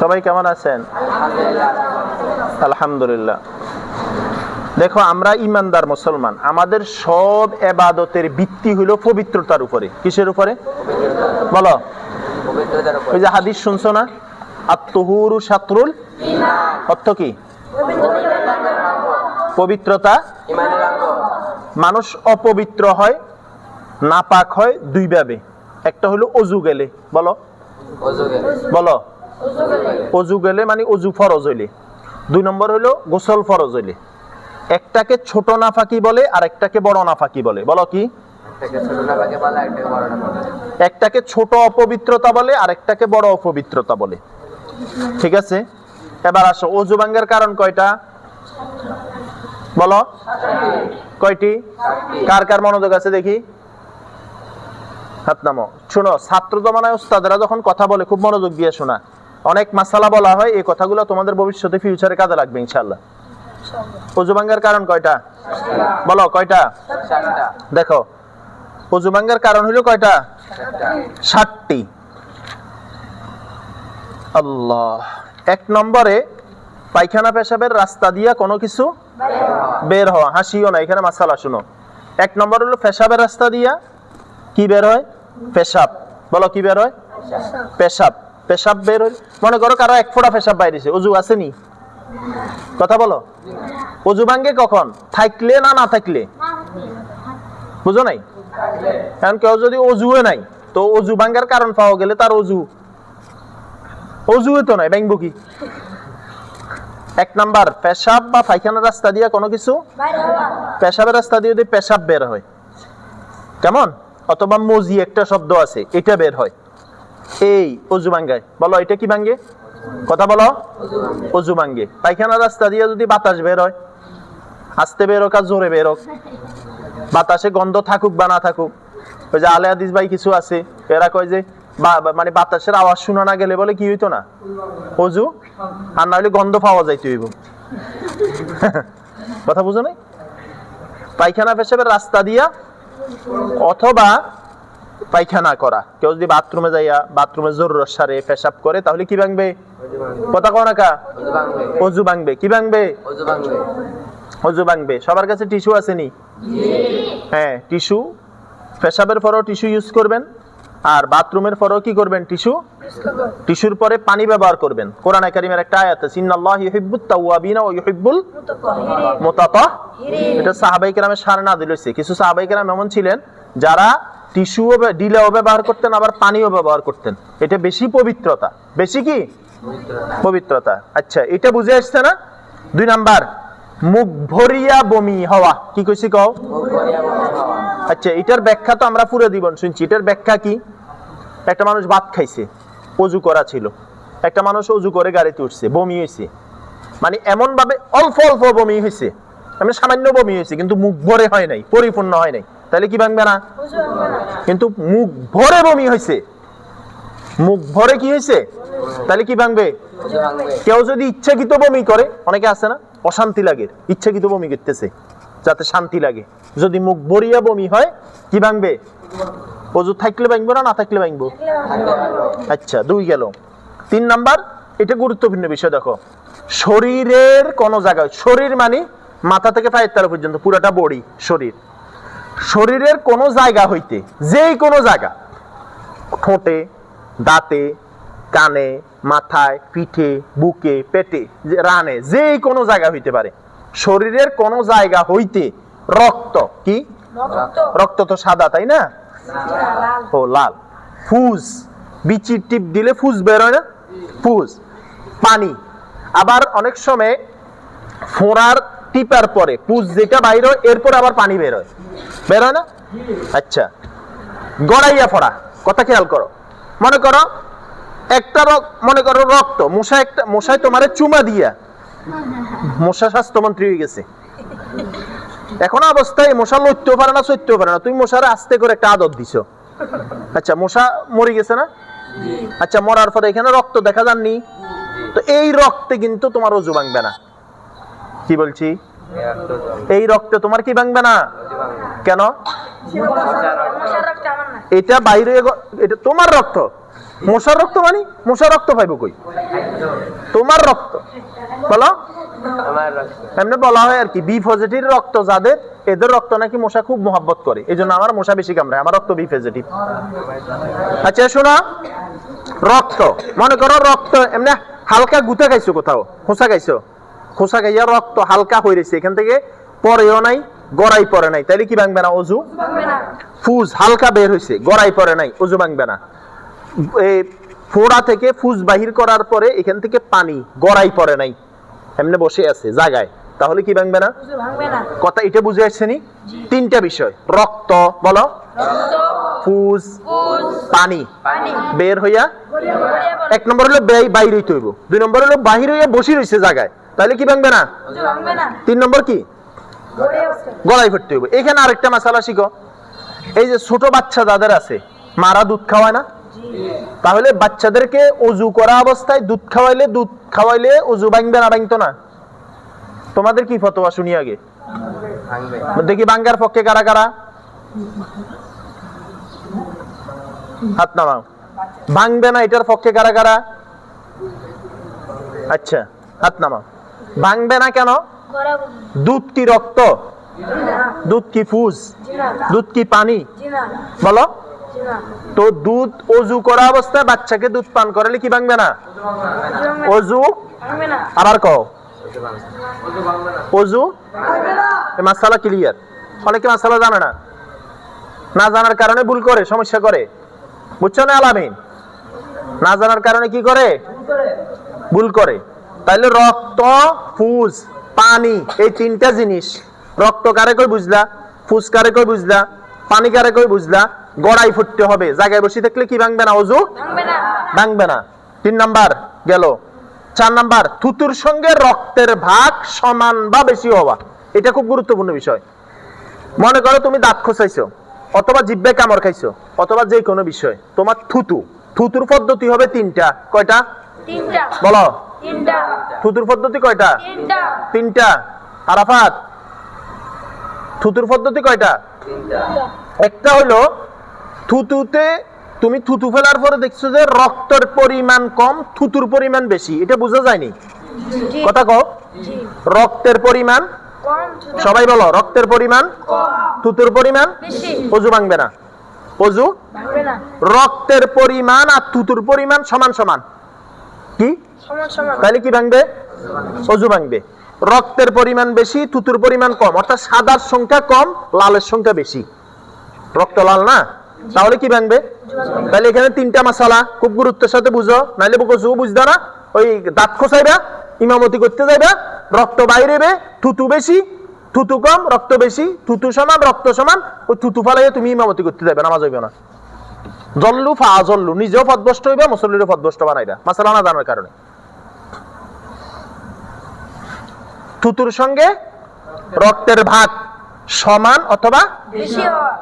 সবাই কেমন আছেন? আলহামদুলিল্লাহ। দেখো আমরা ইমানদার মুসলমান। আমাদের সব এবাদতের ভিত্তি হলো পবিত্রতার উপরে। কিসের উপরে? বলো। ওই যে হাদিস শুনছো না? আত্মহুরু সাতরুল অর্থ কি? পবিত্রতা। মানুষ অপবিত্র হয় নাপাক হয় দুইভাবে। একটা হলো অজু গেলে। বলো। বলো। অজু গেলে মানে অজু ফরজ হইলে। দুই নম্বর হলো গোসল ফরজ হইলে। একটাকে ছোট নাফাকি বলে আর একটাকে বড় নাফাকি বলে। বলো কি? একটাকে ছোট অপবিত্রতা বলে আর একটাকে বড় অপবিত্রতা বলে। ঠিক আছে? এবার আসো অজু ভাঙ্গার কারণ কয়টা? বলো। কয়টি? কার কার মনোযোগ আছে দেখি? হাত নামো শোনো, ছাত্র জমানায় উস্তাদরা যখন কথা বলে, খুব মনোযোগ দিয়ে শোনা। অনেক মাসালা বলা হয়, এই কথাগুলো তোমাদের ভবিষ্যতে ফিউচারে কাজে লাগবে ইনশাল্লাহ ভাঙ্গার কারণ কয়টা? বলো, কয়টা? দেখো ভাঙ্গার কারণ হলো কয়টা? ষাটটি। আল্লাহ, এক নম্বরে পায়খানা পেশাবের রাস্তা দিয়া কোনো কিছু বের হওয়া। হাসিও না, এখানে মাসালা শুনো। এক নম্বর হলো পেশাবের রাস্তা দিয়া কি বের হয়? পেশাব। বলো কি বের হয়? পেশাব। পেশাব। বের হয় মনে করো কারও এক ফোঁটা পেশাব বাইরেছে। অজু আসেনি কথা বলো। অজু ভাঙ্গে কখন? থাকলে না না থাকলে? বুঝো নাই? কারণ কেউ যদি অজুয়ে নাই তো অজু ভাঙ্গার কারণ পাওয়া গেলে তার অজু। অজুয়ে তো নাই ব্যাংবো কি? এক নাম্বার পেশাব বা পায়খানার রাস্তা দিয়ে কোনো কিছু পেশাবের রাস্তা দিয়ে যদি পেশাব বের হয়। কেমন? অথবা মজি একটা শব্দ আছে, এটা বের হয়। এই, অজু ভাঙ্গায়। বলো, এটা কি ভাঙ্গে? কথা বলো। অজু ভাঙ্গে। পায়খানার রাস্তা দিয়ে যদি বাতাস বের হয়, আস্তে বের হোক আর জোরে বের হোক। বাতাসে গন্ধ থাকুক বা না থাকুক। ওই যে আলে হাদিস ভাই কিছু আছে, এরা কয় যে মানে বাতাসের আওয়াজ শোনা না গেলে বলে কি হইতো না? অজু? আর না হলে গন্ধ পাওয়া যাইতে হইব। কথা বুঝো নাই? পায়খানা পেশাবের রাস্তা দিয়া অথবা পায়খানা করা। কেউ যদি বাথরুমে যাইয়া বাথরুমে জোর সারে পেশাব করে তাহলে কি ভাঙবে? কথা কও নাকা অজু ভাঙবে। কি ভাঙবে? অজু ভাঙবে। সবার কাছে টিস্যু আছে নি? হ্যাঁ টিস্যু। পেশাবের পরও টিস্যু ইউজ করবেন। আর বাথরুমের পরেও কি করবেন? টিস্যু? টিস্যুর পরে পানি ব্যবহার করবেন। কোরআন কারিমের একটা আয়াত আছে, ইন্নাল্লাহ ইউহিব্বুত তাওয়াবিনা ওয়া ইউহিব্বুল মুতাতাহহিরিন এটা সাহাবাই কেরামের সারে না দিলছে কিছু সাহাবাই কেরাম এমন ছিলেন যারা টিস্যুও ডিলেও ব্যবহার করতেন, আবার পানিও ব্যবহার করতেন। এটা বেশি পবিত্রতা। বেশি কি? পবিত্রতা। আচ্ছা এটা বুঝে আসছে না? দুই নাম্বার, মুখ ভরিয়া বমি হওয়া। কি কইছি কও? আচ্ছা এটার ব্যাখ্যা তো আমরা পুরো জীবন শুনছি। এটার ব্যাখ্যা কি? একটা মানুষ ভাত খাইছে, অজু করা ছিল। একটা মানুষ অজু করে গাড়িতে উঠছে, বমি হয়েছে মানে এমন ভাবে অল্প অল্প বমি হয়েছে মানে সামান্য বমি হয়েছে কিন্তু মুখ ভরে হয় নাই, পরিপূর্ণ হয় নাই। তাহলে কি ভাঙবে না? কিন্তু মুখ ভরে বমি হয়েছে মুখ ভরে কি হয়েছে তাহলে কি ভাঙবে? কেউ যদি ইচ্ছাকৃত বমি করে, অনেকে আছে না? অশান্তি লাগে, ইচ্ছাকৃত বমি করতেছে। যাতে শান্তি লাগে। যদি মুখ ভরিয়া বমি হয়, কি ভাঙবে? অজু থাকলে ভাঙবো না না থাকলে ভাঙবো? আচ্ছা দুই গেল। তিন নাম্বার, এটা গুরুত্বপূর্ণ বিষয়, দেখো। শরীরের কোন জায়গায়, শরীর মানে মাথা থেকে পায়ের তারা পর্যন্ত, পুরাটা বডি, শরীর। শরীরের কোন জায়গা হইতে, যেই কোনো জায়গা, ঠোঁটে, দাঁতে, কানে, মাথায়, পিঠে, বুকে, পেটে রানে যে কোনো জায়গা হইতে পারে শরীরের কোন জায়গা হইতে রক্ত কি? রক্ত। তো সাদা তাই না? ও লাল। ফুজ বিচির টিপ দিলে ফুজ বেরোয় না? ফুজ পানি। আবার অনেক সময় ফোঁড়ার টিপার পরে পুজ যেটা বাইর হয় এরপর আবার পানি বেরোয় বেরোয় না? আচ্ছা। গড়াইয়া ফোড়া। কথা খেয়াল করো। মনে করো একটা মনে করো রক্ত মশা একটা মশায় তোমারে চুমা দিয়া মশা স্বাস্থ্যমন্ত্রী হয়ে গেছে। এখন অবস্থায় মশা লড়তেও পারে না সত্যতেও পারে না। তুমি মশারে আস্তে করে একটা আদর দিছো। আচ্ছা মশা মরে গেছে না? আচ্ছা মরার পরে এখানে রক্ত দেখা যাননি? তো এই রক্তে কিন্তু তোমার অজু ভাঙবে না। কি বলছি? এই রক্তে তোমার কি ভাঙবে না? কেন? এটা বাইরে এটা তোমার রক্ত। মশার রক্ত মানে? মশার রক্ত পাইব কই? তোমার রক্ত। বলো। এমনি বলা হয় আর কি বি পজিটিভ রক্ত যাদের এদের রক্ত নাকি মশা খুব মোহাব্বত করে। এই জন্য আমার মশা বেশি কামড়ায় আমার রক্ত বি পজিটিভ আচ্ছা শোনা। রক্ত মনে করো রক্ত এমনি হালকা গুতে খাইছো কোথাও খোসা খাইছো। খোসা খাইয়া রক্ত হালকা হয়ে রয়েছে এখান থেকে পরেও নাই গড়াই পরে নাই। তাইলে কি ভাঙবে না অজু? ফুজ হালকা বের হয়েছে গড়াই পরে নাই অজু ভাঙবে না। এই ফোড়া থেকে ফুজ বাহির করার পরে এখান থেকে পানি গড়াই পরে নাই। এমনি বসে আছে জায়গায় তাহলে কি ভাঙবে না? কথা এটা বুঝে আসছে নি? তিনটা বিষয়। রক্ত বলো। ফুজ পানি। বের হইয়া এক নম্বর হলো বেই বাইরে হইতে হইব দুই নম্বর হলো বাহির হইয়া বসে রইছে জায়গায় তাহলে কি ভাঙবে না? তিন নম্বর কি? গলায় ফিরতে হইব। এখানে আরেকটা মশালা শিখো। এই যে ছোট বাচ্চা যাদের আছে মারা দুধ খাওয়ায় না? তাহলে বাচ্চাদেরকে অজু করা অবস্থায় দুধ খাওয়াইলে দুধ খাওয়াইলে অজু ভাঙবে না ভাঙতো না? তোমাদের কি ফতোয়া শুনি আগে? দেখি বাঙ্গার পক্ষে কারা কারা? হাত নামাও। ভাঙবে না এটার পক্ষে কারা কারা? আচ্ছা হাত নামাও। ভাঙবে না কেন? দুধ কি রক্ত? দুধ কি ফুজ? দুধ কি পানি? বলো। তো দুধ অজু করা অবস্থায় বাচ্চাকে দুধ পান করালে কি ভাঙবে না? অজু? আবার কও। অজু? মাসালা ক্লিয়ার অনেকে মাসালা জানে না। না জানার কারণে ভুল করে, সমস্যা করে। বুঝছ না আলামিন? না জানার কারণে কি করে? ভুল করে। তাইলে রক্ত, ফুজ, পানি, এই তিনটা জিনিস, রক্ত কারে কই বুঝলা? ফুজ কারে কই বুঝলা? পানি কারে কই বুঝলা? গড়াই ফুটতে হবে। জায়গায় বসে থাকলে কি ভাঙবে না অজু? ভাঙবে না। তিন নাম্বার গেল। চার নাম্বার থুতুর সঙ্গে রক্তের ভাগ সমান বা বেশি হওয়া। এটা খুব গুরুত্বপূর্ণ বিষয়। মনে করো তুমি দাঁত খোঁচাইছো অথবা জিব্বে কামড় খাইছো অথবা যে কোনো বিষয়। তোমার থুতু। থুতুর পদ্ধতি হবে তিনটা। কয়টা? বলো। থুতুর পদ্ধতি কয়টা? তিনটা। তিনটা। আরাফাত থুতুর পদ্ধতি কয়টা? একটা হলো থুতুতে তুমি থুতু ফেলার পরে দেখছ যে রক্তের পরিমাণ কম থুতুর পরিমাণ বেশি। এটা বোঝা যায়নি? কথা কও। রক্তের পরিমাণ? সবাই বলো রক্তের পরিমাণ? থুতুর পরিমাণ? অজু ভাঙবে না। অজু? রক্তের পরিমাণ আর থুতুর পরিমাণ সমান সমান। কি? তাহলে কি ভাঙবে? অজু ভাঙবে। রক্তের পরিমাণ বেশি থুতুর পরিমাণ কম। অর্থাৎ সাদার সংখ্যা কম লালের সংখ্যা বেশি। রক্ত লাল না? তাহলে কি ভাঙবে? তাহলে এখানে তিনটা মশালা, খুব গুরুত্বের সাথে বুঝো, নাইলে বুঝো বুঝদা না, ওই দাঁত খোসাইবা, ইমামতি করতে যাইবা, রক্ত বাইরেবে, থুতু বেশি, থুতু কম, রক্ত বেশি, থুতু সমান, রক্ত সমান, ওই থুতু ফালাইয়া তুমি ইমামতি করতে যাবে নামাজ হইবে না। জল্লু ফা জল্লু, নিজেও পদভষ্ট হইবা, মুসল্লিরও পদভষ্ট বানাইবা মাসালা না জানার কারণে। থুতুর সঙ্গে রক্তের ভাগ সমান অথবা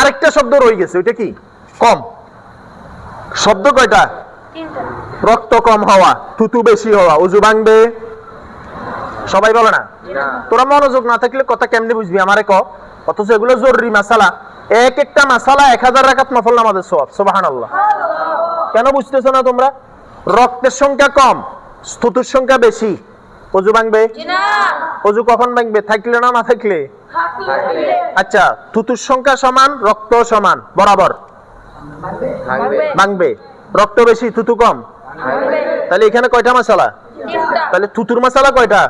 আরেকটা শব্দ রয়ে গেছে ওইটা কি? কম। শব্দ কয়টা? রক্ত কম হওয়া থুতু বেশি হওয়া উজু ভাঙবে। সবাই বলে না? তোরা মনোযোগ না থাকলে কথা কেমনি বুঝবি? আমারে ক অথচ এগুলো জরুরি মাসালা। এক একটা মাসালা এক হাজার রাখাত নফল আমাদের সব সোবাহান আল্লাহ কেন বুঝতেছো না তোমরা? রক্তের সংখ্যা কম থুতুর সংখ্যা বেশি। অজু ভাঙবে? অজু কখন ভাঙবে? থাকলে না না থাকলে। আচ্ছা থুতুর সংখ্যা সমান রক্ত সমান বরাবর? ভাঙবে। রক্ত বেশি থুতু কম? তাহলে এখানে কয়টা মশালা? তাহলে থুতুর মশালা কয়টা?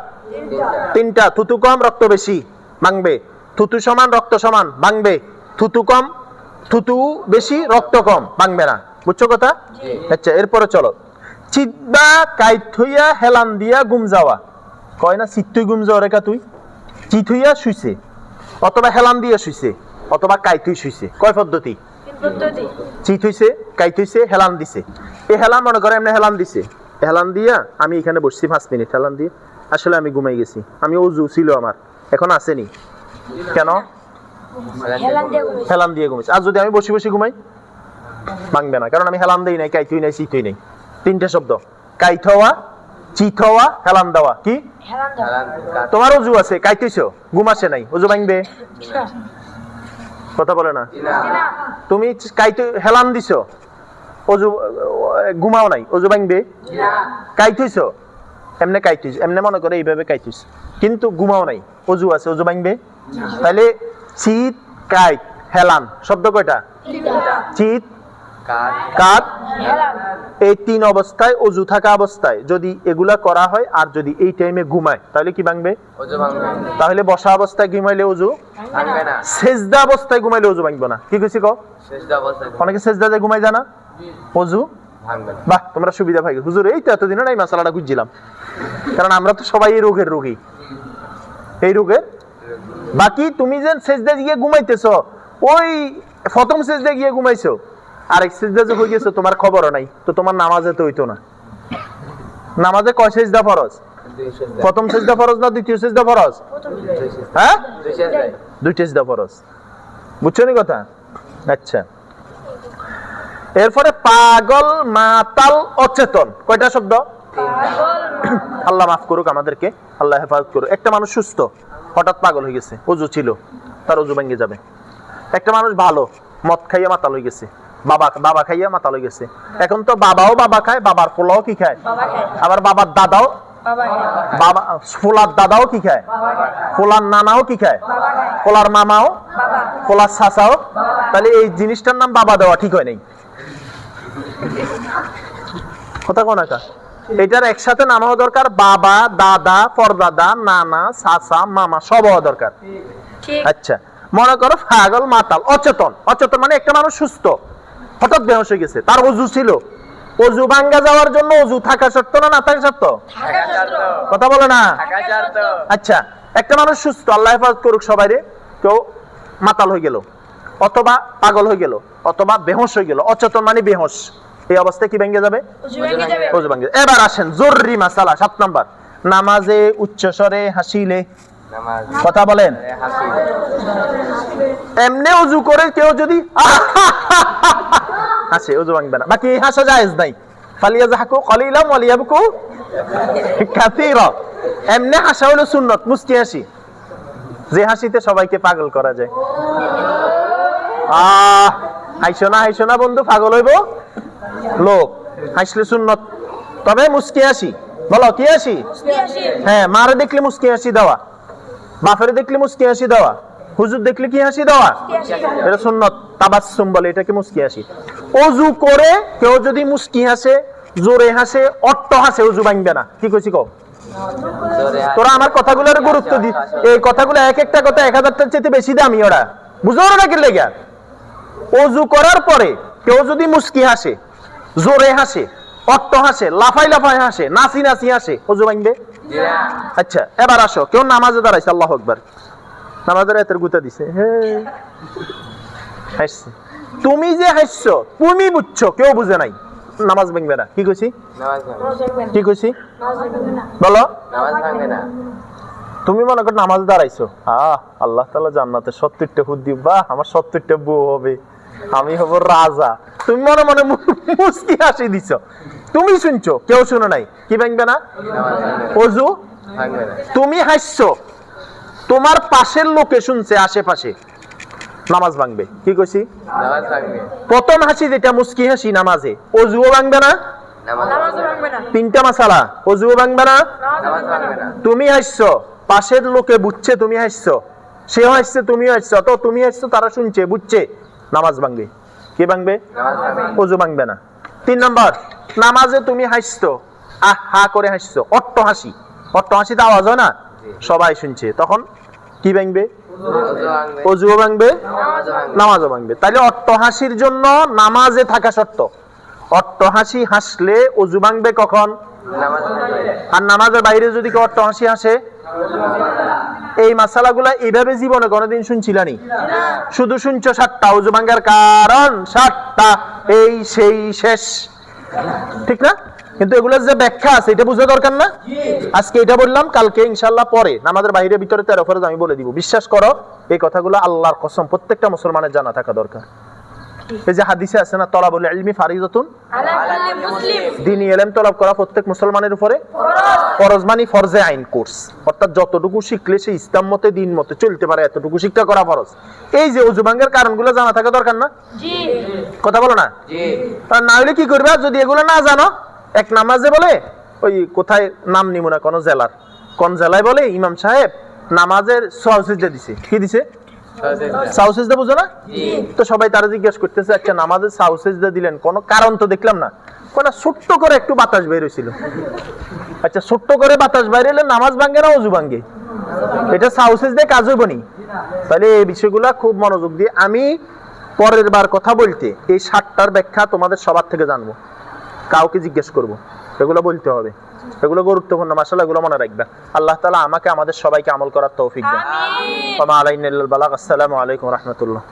তিনটা। থুতু কম রক্ত বেশি ভাঙবে। থুতু সমান রক্ত সমান ভাঙবে। থুতু কম থুতু বেশি রক্ত কম ভাঙবে না। বুঝছ কথা? আচ্ছা এরপরে চলো। চিদ্দা কাইত হইয়া হেলান দিয়া গুম যাওয়া। কয় না গুম যাওয়া রেখা তুই? চিত হইয়া শুইছে অথবা হেলান দিয়া শুইছে অথবা কাইতুই শুইছে। কয় পদ্ধতি? চিত হইছে কাইত হইছে হেলান দিছে। এই হেলান মনে করে এমনি হেলান দিছে। হেলান দিয়া আমি এখানে বসছি পাঁচ মিনিট হেলান দিয়ে। আসলে আমি ঘুমাই গেছি। আমি অজু ছিল আমার এখন আসেনি। কেন? হেলান দিয়ে ঘুমাইছি। আর যদি আমি বসে বসে ঘুমাই ভাঙবে না। কারণ আমি হেলান দেই নাই কাইতুই নাই চিতুই নাই। তিনটে শব্দ। কাইত হওয়া হেলান দেওয়া কি? তোমার অজু আছে কাইতেছো ঘুম আসে নাই? অজু ভাঙবে? কথা বলে না। না তুমি কাইতে হেলান দিছো। অজু ঘুমাও নাই অজু ভাঙবে? কাইট হইছ এমনে কাইট হইছ এমনে মনে করে এইভাবে কাইট হইছ কিন্তু ঘুমাও নাই অজু আছে অজু ভাঙবে? তাহলে চিত কাইট হেলান শব্দ কয়টা? চিত কাত এই তিন অবস্থায় অজু থাকা অবস্থায় যদি এগুলা করা হয় আর যদি এই টাইমে ঘুমায় তাহলে কি ভাঙবে? তাহলে বসা অবস্থায় ঘুমাইলে অজু? সেজদা অবস্থায় ঘুমাইলে অজু ভাঙবো না। কি কইছি কও অবস্থায় অনেকে সেজদাতে ঘুমাই জানা অজু? বাহ তোমরা সুবিধা পাই হুজুর এই তো এতদিন নাই মশলাটা খুঁজছিলাম। কারণ আমরা তো সবাই এই রোগের রোগী। এই রোগের? বাকি তুমি যে সেজদা গিয়ে ঘুমাইতেছ ওই প্রথম সেজদা গিয়ে ঘুমাইছো আরেক সেজদা যে হয়ে গেছো, তোমার খবরও নাই। তো তোমার নামাজে তো হইতো না। নামাজে কয় সেজদা ফরজ? প্রথম সেজদা ফরজ না দ্বিতীয় সেজদা ফরজ? হ্যাঁ? দুইটা সেজদা ফরজ। বুঝছ নি কথা? আচ্ছা। এরপরে পাগল, মাতাল, অচেতন। কয়টা শব্দ? আল্লাহ মাফ করুক আমাদেরকে। আল্লাহ হেফাজত করুক। একটা মানুষ সুস্থ, হঠাৎ পাগল হয়ে গেছে। অজু ছিল, তার অজু ভেঙে যাবে। একটা মানুষ ভালো, মদ খাইয়া মাতাল হয়ে গেছে। বাবা বাবা খাইয়া মাতাল গেছে। এখন তো বাবাও বাবা খায় বাবার পোলাও কি খায়? আবার বাবার দাদাও? বাবা ফোলার দাদাও কি খায়? ফোলার নানাও কি খায়? ফোলার মামাও? ফোলার চাচাও তাহলে এই জিনিসটার নাম বাবা দেওয়া ঠিক হয় নাই। কথা কোন একা এটার একসাথে নাম হওয়া দরকার বাবা দাদা পরদাদা নানা চাচা মামা সব হওয়া দরকার। আচ্ছা মনে করো পাগল মাতাল অচেতন। অচেতন মানে একটা মানুষ সুস্থ। হঠাৎ বেহস হয়ে গেছে। তার অজু ছিল। অজু ভাঙ্গা যাওয়ার জন্য অজু থাকা সত্য না না থাকা সত্য কথা বলে না? আচ্ছা একটা মানুষ সুস্থ আল্লাহ হেফাজত করুক সবাই রে। কেউ মাতাল হয়ে গেল অথবা পাগল হয়ে গেল অথবা বেহস হয়ে গেল অচেতন মানে বেহস। এই অবস্থায় কি ভেঙে যাবে? উজু অজু ভেঙে এবার আসেন জরুরি মাসালা সাত নাম্বার। নামাজে উচ্চ স্বরে হাসিলে। কথা বলেন। এমনি অজু করে কেউ যদি হাসে অজু ভাঙবে না। বাকি হাসা জায়েজ নাই। ফালিয়া যাহাকু কলিলাম ওয়ালিয়াবকু কাসীরা। এমনি হাসা হলো সুন্নত মুস্কি হাসি। যে হাসিতে সবাইকে পাগল করা যায়। আহ হাইছো না হাইছো না বন্ধু পাগল হইব। লোক হাসলে সুন্নত তবে মুস্কি হাসি। বলো কি হাসি। হ্যাঁ মারে দেখলে মুস্কি হাসি দেওয়া। বাপের দেখলে মুস্কি হাসি দেওয়া। হুজুর দেখলে কি হাসি দেওয়া? এটা সুন্নত তাবাসসুম বলে এটাকে মুস্কি হাসি? অজু করে কেউ যদি মুস্কি হাসে জোরে হাসে অট্ট হাসে অজু ভাঙবে না। কি কইছি কও? তোরা আমার কথাগুলোর গুরুত্ব দি। এই কথাগুলো এক একটা কথা এক হাজারটার চেয়ে বেশি দামি ওরা। বুঝো না কি লেগে? অজু করার পরে কেউ যদি মুস্কি হাসে জোরে হাসে অট্ট হাসে লাফাই লাফাই হাসে নাচি নাচি হাসে অজু ভাঙবে? আচ্ছা এবার আসো। কেউ নামাজে দাঁড়াইছে আল্লাহ আকবার। নামাজের এতের গুতা দিছে। হে। হাসছে। তুমি যে হাসছো তুমি বুঝছ কেউ বুঝে নাই। নামাজ ভাঙবে না। কি কইছি? কি কইছি? বলো। তুমি মনে করো নামাজ দাঁড়াইছো। আহ আল্লাহ তালা জান্নাতে সত্তরটা ফুট দিব। বাহ আমার সত্তরটা বউ হবে। আমি হব রাজা। তুমি মনে মনে মুস্কি হাসি দিছ। তুমি শুনছো কেউ শুনো নাই। কি ভাঙবে না। অজু? ভাঙবে না। তুমি হাসছো। তোমার পাশের লোকে শুনছে আশেপাশে। নামাজ ভাঙবে। কি কইছি? নামাজ ভাঙবে। প্রথম হাসি যেটা মুস্কি হাসি নামাজে। অজুও ভাঙবে না? নামাজ নামাজ ভাঙবে না। তিনটা মাসালা। অজুও ভাঙবে না? নামাজ ভাঙবে না। তুমি হাসছো। পাশের লোকে বুঝছে তুমি হাসছো। সেও হাসছে তুমিও হাসছো। তো তুমি হাসছো তারা শুনছে বুঝছে। নামাজ ভাঙবে। কি ভাঙবে? নামাজ ভাঙবে। অজু ভাঙবে না। তিন নম্বর নামাজে তুমি হাসছো। আহ হা করে হাসছো। অট্ট হাসি। অট্ট হাসিতে আওয়াজ হয় না? সবাই শুনছে। তখন কি ভাঙবে? অজুও ভাঙবে, নামাজও ভাঙবে। তাহলে অট্ট হাসির জন্য নামাজে থাকা শর্ত। অট্টহাসি হাসলে অজু ভাঙবে কখন? আর নামাজের বাইরে যদি কেউ অট্ট হাসি এই মাসালাগুলা এইভাবে জীবনে কোনোদিন শুনছিলানি। শুধু শুনছো সাতটা, অজু ভাঙ্গার কারণ সাতটা, এই সেই শেষ। ঠিক না? কিন্তু এগুলোর যে ব্যাখ্যা আছে এটা বুঝা দরকার না? আজকে এটা বললাম কালকে ইনশাল্লাহ পরে। নামাজের বাইরে ভিতরে তেরো ফরজ আমি বলে দিব। বিশ্বাস করো এই কথাগুলো আল্লাহর কসম প্রত্যেকটা মুসলমানের জানা থাকা দরকার। এই যে হাদিসে আছে না তলাবুল ইলমি ফারিদাতুন আলা দিনী তলব করা প্রত্যেক মুসলমানের উপরে? ফরজ। আইন কোর্স। অর্থাৎ যতটুকু শিখলে সে ইসলাম মতে দিন মতে চলতে পারে এতটুকু শিক্ষা করা ফরজ। এই যে অজুবাঙ্গের কারণগুলো জানা থাকা দরকার না? কথা বলো না? না হলে কি করবে? যদি এগুলো না জানো এক নামাজে বলে ওই কোথায় নাম নিব না কোন জেলার? কোন জেলায় বলে ইমাম সাহেব নামাজের সাউসিজদা দিছে। কি দিছে? সাউসিজদা বুঝো না? তো সবাই তারা জিজ্ঞেস করতেছে আচ্ছা নামাজের সাউসিজদা দিলেন কোন কারণ তো দেখলাম না? কোন ছোট্ট করে একটু বাতাস বের হয়েছিল আচ্ছা ছোট্ট করে বাতাস বাইরে এলে নামাজ ভাঙ্গে না অজু ভাঙ্গে? এটা সাউসিজ দিয়ে কাজ হইব নি? তাহলে এই বিষয়গুলো খুব মনোযোগ দিয়ে আমি পরের বার কথা বলতে এই সাতটার ব্যাখ্যা তোমাদের সবার থেকে জানব। কাউকে জিজ্ঞেস করব। এগুলো বলতে হবে। এগুলো গুরুত্বপূর্ণ। মাসাল্লাহ এগুলো মনে রাখবেন আল্লাহ তালা আমাকে আমাদের সবাইকে আমল করার তৌফিক দেন। আসসালামু আলাইকুম রহমতুল্লাহ।